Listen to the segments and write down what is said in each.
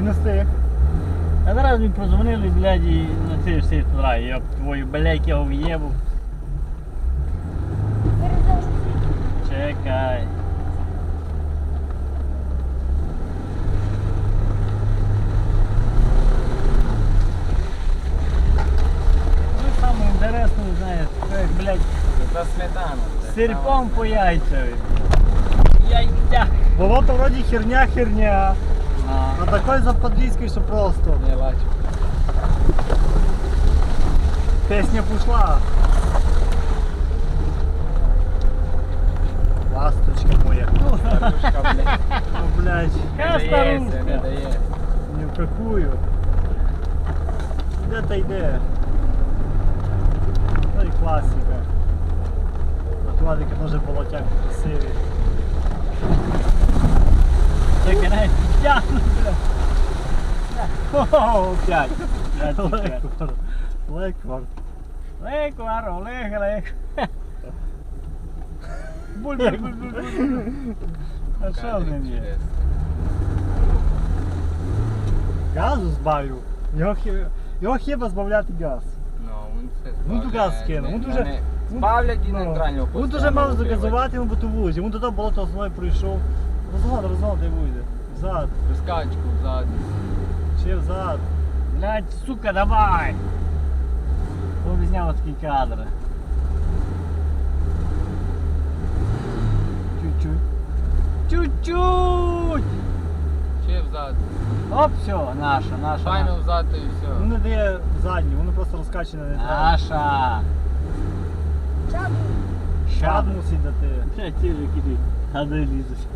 Ти не встиг. А зараз мені позвонили, блядь, і на цей всі туди, я твою, блядь, я в'єбу. Чекай. Ну, саме інтересне, знаєш, це як, блядь, Це сметана. сирпом по яйцеві. Яйця. Болото вроді херня херня. А. Такой западлійський, що просто. Не бачу. Песня пішла. Ласточка моя. Старушка, блядь. Ну, блядь, Не старушка? ні в какую. Де та йде? Ну і класика. От Владика теж болотяк сивий. Тягну, блядь. Хо-хо, п'ять. Леквар. Леквар. Леквар, Олег, Олег. Буль, буль, буль, буль, буль. А що з ним є? Газу збавив. Його, хі- його хіба збавляти газ. Ну, він все Ну, газ скинув. ну, дуже- Ну, Збавлять і ну, нейтрально Він дуже мав загазувати йому бутовузі. Він туди болото основою прийшов. Розгон, розгон, де вийде. Взад, Прискачку взад. ще взад. Блядь, сука, давай. Хто зняв такі кадри? Чуть-чуть. Чуть-чуть. Ще взад. Оп, все, наша, наша. Файно наша. взад і Він все. не дає задню, воно просто розкачане не треба. Наша. Шад мусить дати. Блядь, ті ж які.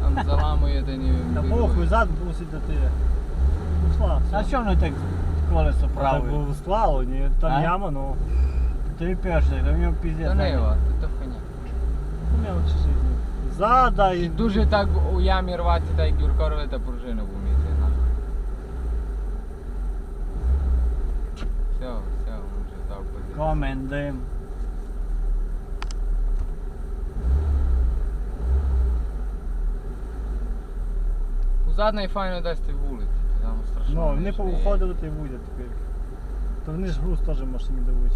Там та не Та похуй, зад мусить дати. Ушла. А що воно так колесо Так праве? склало, ні, там яма, ну. Тобі перше, то в нього піздець. Та не його, то хуйня. Мелочі жизни. Зада і Дуже так у ямі рвати, так як Юрко рве та пружину вміти. нахуй. Все, все, вже дав позицію. Комендим. Задній файно дасть і вулиці, там страшно. Ну, вони не повиходили та й вийде тепер. То вони ж груз теж машині дають.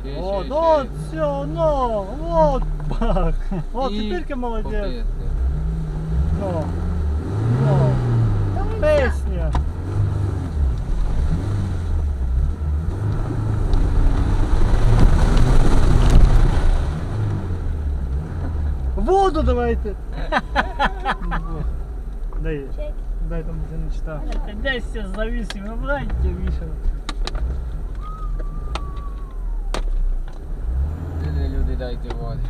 Ще, ще, О, ще. ну, все, ну, вот, бах. О, І теперь молодець. Ну, ну, песня. Давайте. Дай, дай там де не читав. Ти десь це завісив, ну блядь, тебе вішав. Люди, люди, дайте води.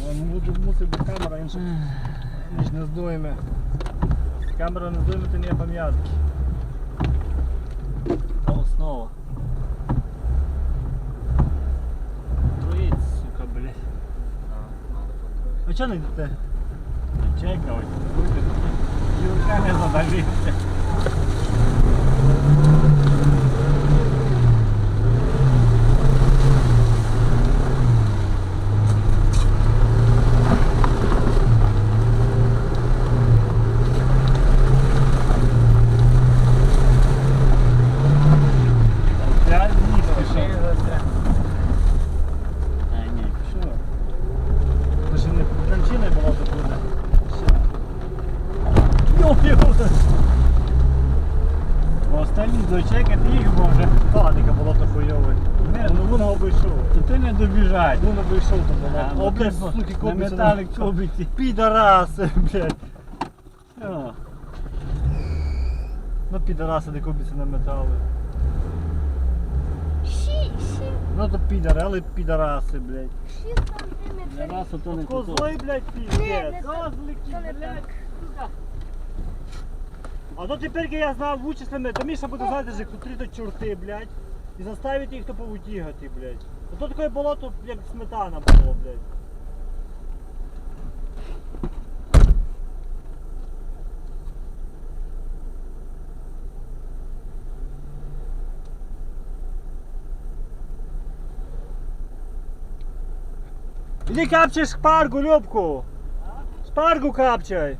Ну, Мусить бути камера, інша ніж не здойме. Камера не здойме, то не пам'ятки. Та основа. Троїть, сука, блядь. А, надо потроїти. А чого не йдете? Чекай, ось буде. Юрка не задавився. Я ні, Ще пішов. застряг. А, ні, що? То ще не кончиною було то буде. Йо-йо! Остальні дочекати їх може. Ладненько було то хуйове. Не, Ну воно обійшов. То ти не добіжать. Воно обійшов то було. О, ну, блядь, суки, На копиться. металік кубиці. Підараси, блядь. Все. Ну підараси не кубиться на метали. Ну то підари, але підараси, блядь. Раз ото не кусок. Блядь, піздець. Козлики, То блядь. А то тепер я знав вичислами, то Міша буде знати, що котрі то чорти, блядь. І заставити їх то повутігати, блядь. А то таке болото, як сметана було, блядь. Іди капчай шпаргу, Любку. Шпаргу капчай.